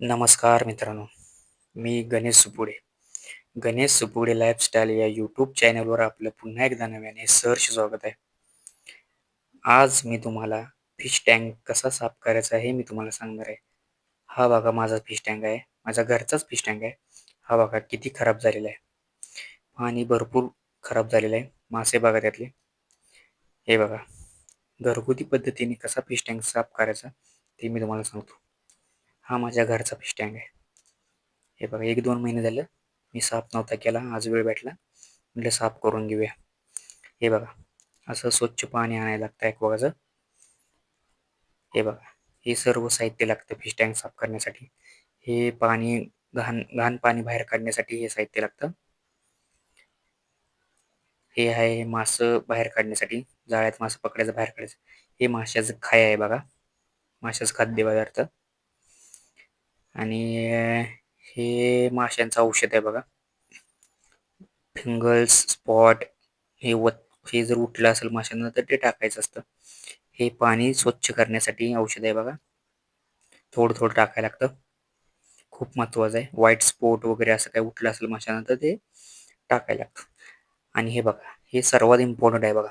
नमस्कार मित्रांनो मी गणेश सुपुडे. गणेश सुपुडे लाईफस्टाईल या यूट्यूब चॅनलवर आपलं पुन्हा एकदा नव्याने सहर्ष स्वागत आहे. आज मी तुम्हाला फिश टँक कसा साफ करायचा हे मी तुम्हाला सांगणार आहे. हा बघा माझा फिश टँक आहे माझा घरचाच फिश टँक आहे. हा बघा किती खराब झालेला आहे. पाणी भरपूर खराब झालेलं आहे मासे बघा त्यातले. हे बघा घरगुती पद्धतीने कसा फिश टँक साफ करायचा ते मी तुम्हाला सांगतो. हा माझ्या घरचा फिश टँक आहे. हे बघा एक दोन महिने झालं मी साफ नव्हता केला आज वेळ भेटला. म्हटलं साफ करून घेऊया. हे बघा असं स्वच्छ पाणी आणायला लागतं एक हे बघा हे सर्व साहित्य लागतं फिश टँक साफ करण्यासाठी. हे पाणी घाण घाण पाणी बाहेर काढण्यासाठी हे साहित्य लागतं. हे आहे मास बाहेर काढण्यासाठी जाळ्यात मासं पकडायचं बाहेर काढायचं. हे माशाचं खाय आहे बघा. माशाचं खाद्यपदार्थ. आणि हे माशांचं औषध आहे बघा. फिंगल्स स्पॉट हे व हे जर उठलं असेल माशांना तर ते टाकायचं असतं. हे पाणी स्वच्छ करण्यासाठी औषध आहे बघा. थोडं थोडं टाकायला लागतं. खूप महत्वाचं आहे. व्हाईट स्पॉट वगैरे असं काही उठलं असेल माशांना तर ते टाकायला लागतं. आणि हे बघा हे सर्वात इम्पॉर्टंट आहे बघा.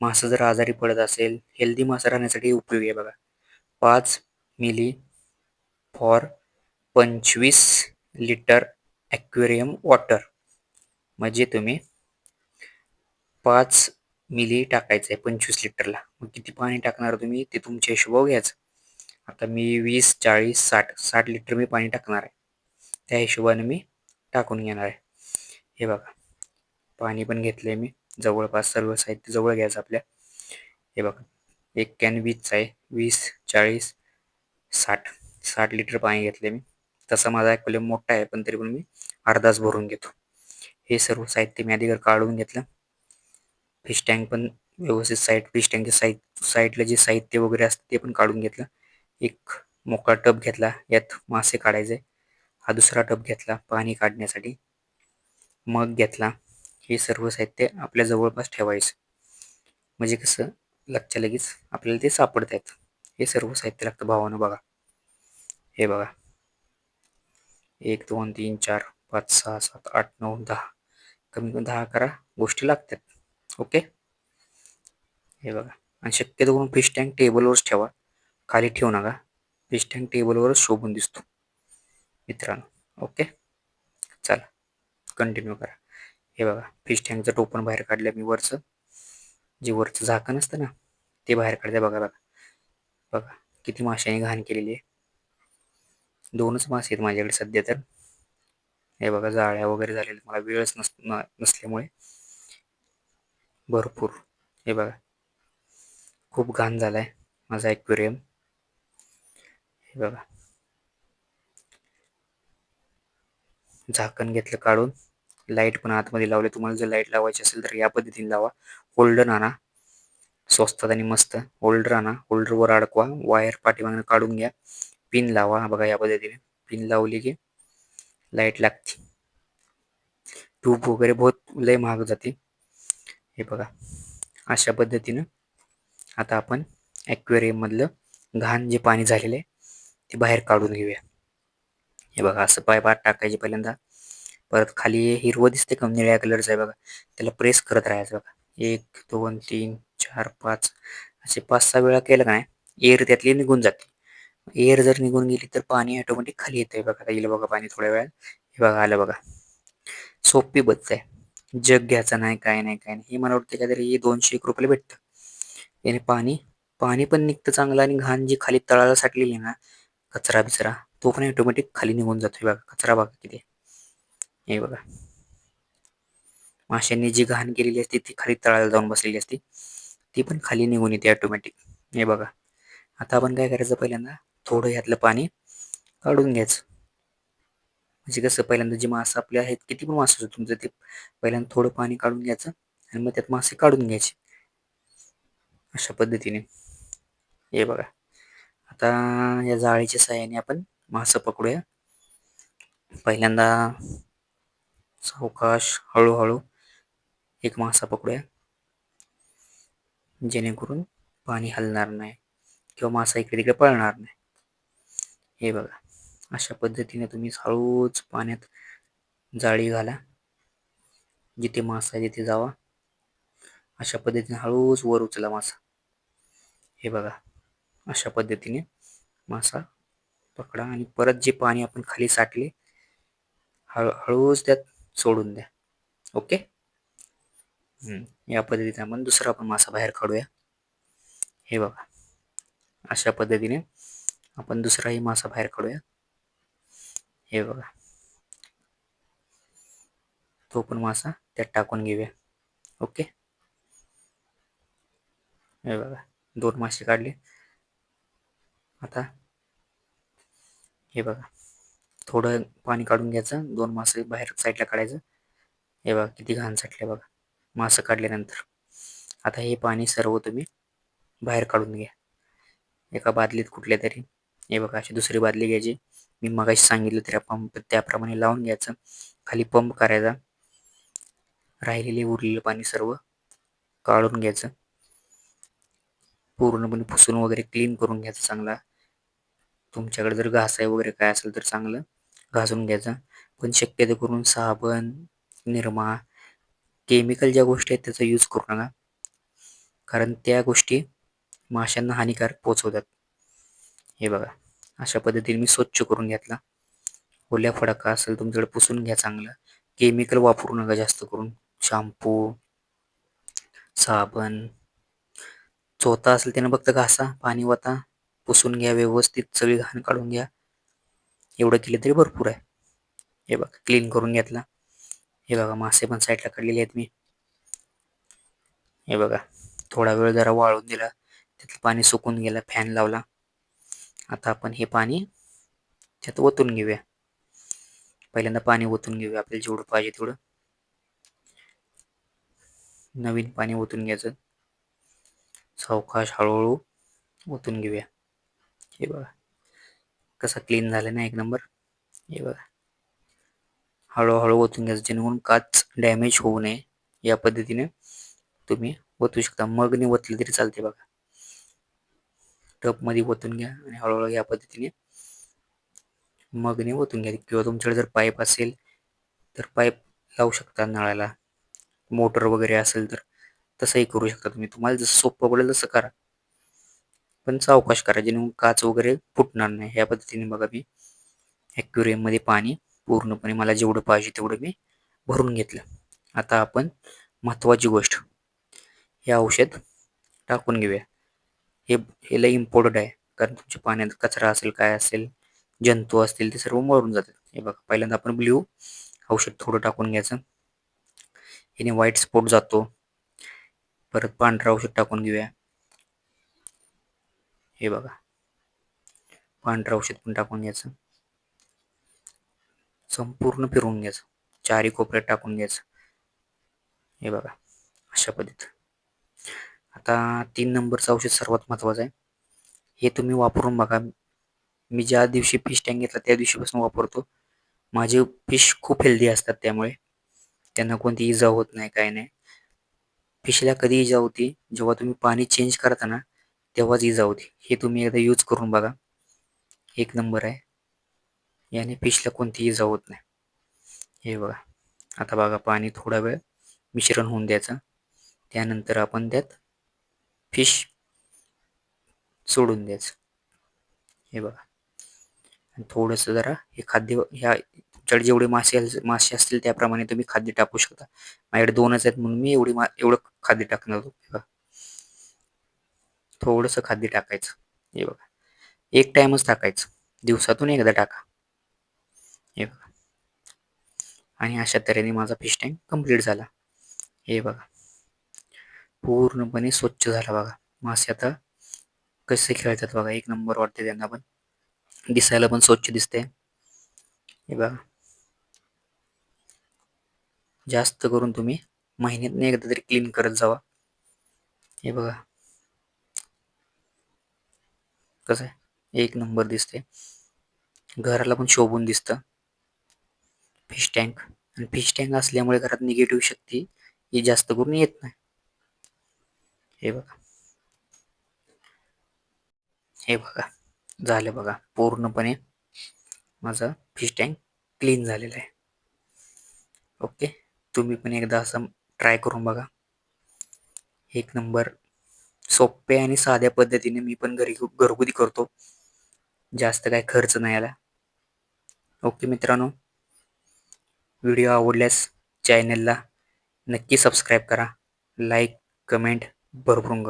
मासा जर आजारी पडत असेल हेल्दी मासा राहण्यासाठी उपयोगी आहे बघा. पाच मिली फॉर पंचवीस लिटर ॲक्वेरियम वॉटर म्हणजे तुम्ही पाच मिली टाकायचं आहे पंचवीस लिटरला मग किती पाणी टाकणार तुम्ही? ते तुमच्या हिशोबावर घ्यायचं. आता मी वीस चाळीस साठ साठ लिटर मी पाणी टाकणार आहे. त्या हिशोबाने मी टाकून घेणार आहे. हे बघा. पाणी पण घेतलंय मी. जवळपास सर्व साहित्य जवळ घ्यायचं आपल्या. हे बघा. एक कॅन वीसचा आहे. वीस चाळीस साठ. साठ लिटर पाणी घेतले मी. तसा माझा ॲक्वेलियम मोठा आहे पण तरी पण मी अर्धाच भरून घेतो. हे सर्व साहित्य मी आधी काढून घेतलं. फिश टँक पण व्यवस्थित साईड फिश टँकच्या साईड साईडला जे साहित्य वगैरे असतं ते पण काढून घेतलं. एक मोकळा टब घेतला यात मासे काढायचे. हा दुसरा टब घेतला पाणी काढण्यासाठी. मग घेतला. हे सर्व साहित्य आपल्या जवळपास ठेवायचं. म्हणजे कसं लगच्या लगेच आपल्याला ते सापडत आहेत हे सर्व साहित्य लागतं भावानं बघा. हे बघा. एक दोन तीन चार पाच सहा सात आठ नऊ दहा. कमी कमी दहा अकरा गोष्टी लागतात. ओके? हे बघा. आणि शक्यतो करून फिश टँक टेबलवरच ठेवा. खाली ठेवू नका. फिश टँक टेबलवरच शोभून दिसतो. मित्रांनो. ओके? चला. कंटिन्यू करा. हे बघा. फिश टँकचं टोपण बाहेर काढलं मी वरचं. जे वरचं झाकण असतं ना ते बाहेर काढलं बघा बघा. बघा. किती माशाने घाण केलेली आहे. दोनच मासे आहेत माझ्याकडे सध्या तर. हे बघा जाळ्या वगैरे झालेल्या मला वेळच नस नसल्यामुळे. भरपूर. हे बघा. खूप घाण झालाय माझा ॲक्वेरियम. हे बघा. झाकण घेतलं काढून. लाइट पण आतमध्ये लावले. तुम्हाला जर लाइट लावायची असेल तर या पद्धतीने लावा. होल्डर आणा. स्वस्तात आणि मस्त. होल्डर आणा. होल्डरवर अडकवा. वायर पाठीमागून काढून घ्या. पिन लावा बघा या पद्धतीने. पिन लावली की लाइट लागते. ट्यूब वगैरे बहुत लय महाग जाते. हे बघा. अशा पद्धतीनं आता आपण मधलं घाण जे पाणी झालेलं आहे ते बाहेर काढून घेऊया. हे बघा असं पाय बाहेर टाकायचे पहिल्यांदा. परत खाली हिरवं दिसते का? निळ्या कलरचं आहे बघा. त्याला प्रेस करत राहायचं बघा. एक दोन तीन चार पाच. असे पाच सहा वेळा केलं का नाही एअर त्यातली निघून जाते. एअर जर निघून गेली तर पाणी ऑटोमॅटिक खाली येतंय. बघा येईल बघा पाणी थोड्या वेळात. हे बघा आलं बघा. सोपी बद्द आहे. जग घ्यायचा नाही काय नाही काय नाही. हे मला वाटतं काहीतरी दोनशे एक रुपयाला भेटतं. याने पाणी पाणी पण निघतं चांगलं आणि घाण जी खाली तळाला साठलेली ना कचरा बिचरा तो पण ऑटोमॅटिक खाली निघून जातोय बघा कचरा बघा किती हे बघा. माशांनी जी घाण केलेली असते ती खाली तळाला जाऊन बसलेली असते ती पण खाली निघून येते ऑटोमॅटिक हे बघा. आता आपण काय करायचं पहिल्यांदा थोडं ह्यातलं पाणी काढून घ्यायचं. म्हणजे कसं पहिल्यांदा जे मासे आपले आहेत किती पण मासं तुमचं ते पहिल्यांदा थोडं पाणी काढून घ्यायचं आणि मग त्यात मासे काढून घ्यायचे. अशा पद्धतीने. हे बघा. आता या जाळीच्या साह्याने आपण मासं पकडूया. पहिल्यांदा सावकाश हळूहळू एक मासा पकडूया. जेणेकरून पाणी हलणार नाही किंवा मासा इकडे तिकडे पळणार नाही. हे बघा. अशा पद्धतीने तुम्ही हळूच पाण्यात जाळी घाला. जिथे मासा आहे तिथे जावा. अशा पद्धतीने हळूच वर उचला मासा. हे बघा. अशा पद्धतीने मासा पकडा आणि परत जे पाणी आपण खाली साठले हळू हळूच त्यात सोडून द्या. ओके? या पद्धतीने आपण दुसरा पण मासा बाहेर काढूया. हे बघा. अशा पद्धतीने आपण दुसराही मासा बाहेर काढूया. हे बघा. तो पण मासा त्यात टाकून घेऊया. ओके? हे बघा. दोन मासे काढले. आता हे बघा. थोडं पाणी काढून घ्यायचं. दोन मासे बाहेर साईडला काढायचं. हे बघा किती घाण साठले बघा. मासं काढल्यानंतर. आता हे पाणी सर्व तुम्ही बाहेर काढून घ्या. एका बादलीत कुठल्या तरी. हे बघा अशी दुसरी बादली घ्यायची. मी मगाशी सांगितलं त्या पंप त्याप्रमाणे लावून घ्यायचं. खाली पंप करायचा. राहिलेले उरलेलं पाणी सर्व काढून घ्यायचं. पूर्णपणे पुसून वगैरे क्लीन करून घ्यायचं चांगला. तुमच्याकडे जर घासाय वगैरे काय असेल तर चांगलं घासून घ्यायचं. पण शक्यतो करून साबण निरमा केमिकल ज्या गोष्टी आहेत त्याचा यूज करू नका. कारण त्या गोष्टी माशांना हानिकारक पोचवतात हे बघा. अशा पद्धतीने मी स्वच्छ करून घेतला. ओल्या फडका असेल तुमच्याकडे पुसून घ्या चांगलं. केमिकल वापरू नका जास्त करून. शॅम्पू साबण. चोथा असेल त्यानं फक्त घासा पाणी वता पुसून घ्या व्यवस्थित सगळी घाण काढून घ्या. एवढं केलं तरी भरपूर आहे. हे बघा क्लीन करून घेतला. हे बघा मासे पण साईडला काढलेले आहेत मी. हे बघा थोडा वेळ जरा वाळून दिला. त्यातलं पाणी सुकून गेलं फॅन लावला. आता आपण हे पाणी त्यात ओतून घेऊया. पहिल्यांदा पाणी ओतून घेऊया आपल्याला जेवढं पाहिजे तेवढं. नवीन पाणी ओतून घ्यायचं. सावकाश हळूहळू ओतून घेऊया. हे बघा. कसा क्लीन झाला ना एक नंबर हे बघा. हळूहळू ओतून घ्यायचं जेणेकरून काच डॅमेज होऊ नये. या पद्धतीने तुम्ही ओतू शकता. मगने ओतले तरी चालते बघा. टपमध्ये ओतून घ्या आणि हळूहळू या पद्धतीने मगने ओतून घ्या. किंवा तुमच्याकडे जर पाईप असेल तर पाईप लावू शकता नळाला. मोटर वगैरे असेल तर तसंही करू शकता तुम्ही. तुम्हाला जसं सोपं पडेल तसं करा. पण सावकाश करा जेणेकरून काच वगैरे फुटणार नाही. ह्या पद्धतीने बघा मी. ॲक्युरियममध्ये पाणी पूर्णपणे मला जेवढं पाहिजे तेवढं मी भरून घेतलं. आता आपण महत्त्वाची गोष्ट हे औषध टाकून घेऊया. हे हे लई इम्पॉर्टंट आहे. कारण तुमच्या पाण्यात कचरा असेल काय असेल जंतू असतील ते सर्व मरून जातात. हे बघा पहिल्यांदा आपण ब्ल्यू औषध थोडं टाकून घ्यायचं. याने व्हाईट स्पॉट जातो. परत पांढरं औषध टाकून घेऊया. हे बघा. पांढरं औषध पण टाकून घ्यायचं. संपूर्ण फिरवून घ्यायचं. चारी कोपऱ्यात टाकून घ्यायचं. हे बघा अशा पद्धतीत आता तीन नंबरचं औषध सर्वात महत्त्वाचं आहे. हे तुम्ही वापरून बघा. मी ज्या दिवशी फिश टँक घेतला त्या दिवशीपासून वापरतो. माझे फिश खूप हेल्दी असतात त्यामुळे. त्यांना कोणती इजा होत नाही काय नाही. फिशला कधी इजा होती? जेव्हा तुम्ही पाणी चेंज करता ना तेव्हाच इजा होती. हे तुम्ही एकदा यूज करून बघा. एक नंबर आहे. याने फिशला कोणती इजा होत नाही. हे बघा. आता बघा पाणी थोडा वेळ मिश्रण होऊन द्यायचं. त्यानंतर आपण त्यात फिश सोडून द्यायचं. हे बघा. आणि थोडंसं जरा हे खाद्य ह्या तुमच्याकडे जेवढे मासे मासे असतील त्याप्रमाणे तुम्ही खाद्य टाकू शकता. माझ्याकडे दोनच आहेत म्हणून मी एवढी मा एवढं खाद्य टाकणार होतो. बघा. थोडंसं खाद्य टाकायचं. हे बघा. एक टाइमच टाकायचं. दिवसातून एकदा टाका. हे बघा. आणि अशा तऱ्हेने माझा फिश टँक कंप्लीट झाला. हे बघा. पूर्णपणे स्वच्छ झाला बघा. मासे आता कसे खेळतात बघा एक नंबर वाटते त्यांना पण. दिसायला पण स्वच्छ दिसते हे बघा. जास्त करून तुम्ही महिन्यात एकदा तरी क्लीन करत जावा. हे बघा. कसं आहे? एक नंबर दिसते घराला पण शोभून दिसतं. फिश टँक आणि फिश टँक असल्यामुळे घरात निगेटिव्ह शक्ती ही जास्त करून येत नाही. हे बघा. हे बघा. झालं बघा. पूर्णपणे माझा फिश टँक क्लीन झालेला आहे. ओके तुम्ही पण एकदा असं ट्राय करून बघा. एक नंबर सोपे आणि साध्या पद्धतीने मी पण घरी घरगुती करतो. जास्त काय खर्च नाही आला. ओके मित्रांनो. व्हिडिओ आवडल्यास चॅनलला नक्की सबस्क्राईब करा. लाईक कमेंट भरभरून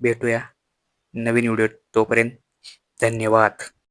भेटूया नवीन व्हिडिओ तोपर्यंत. धन्यवाद.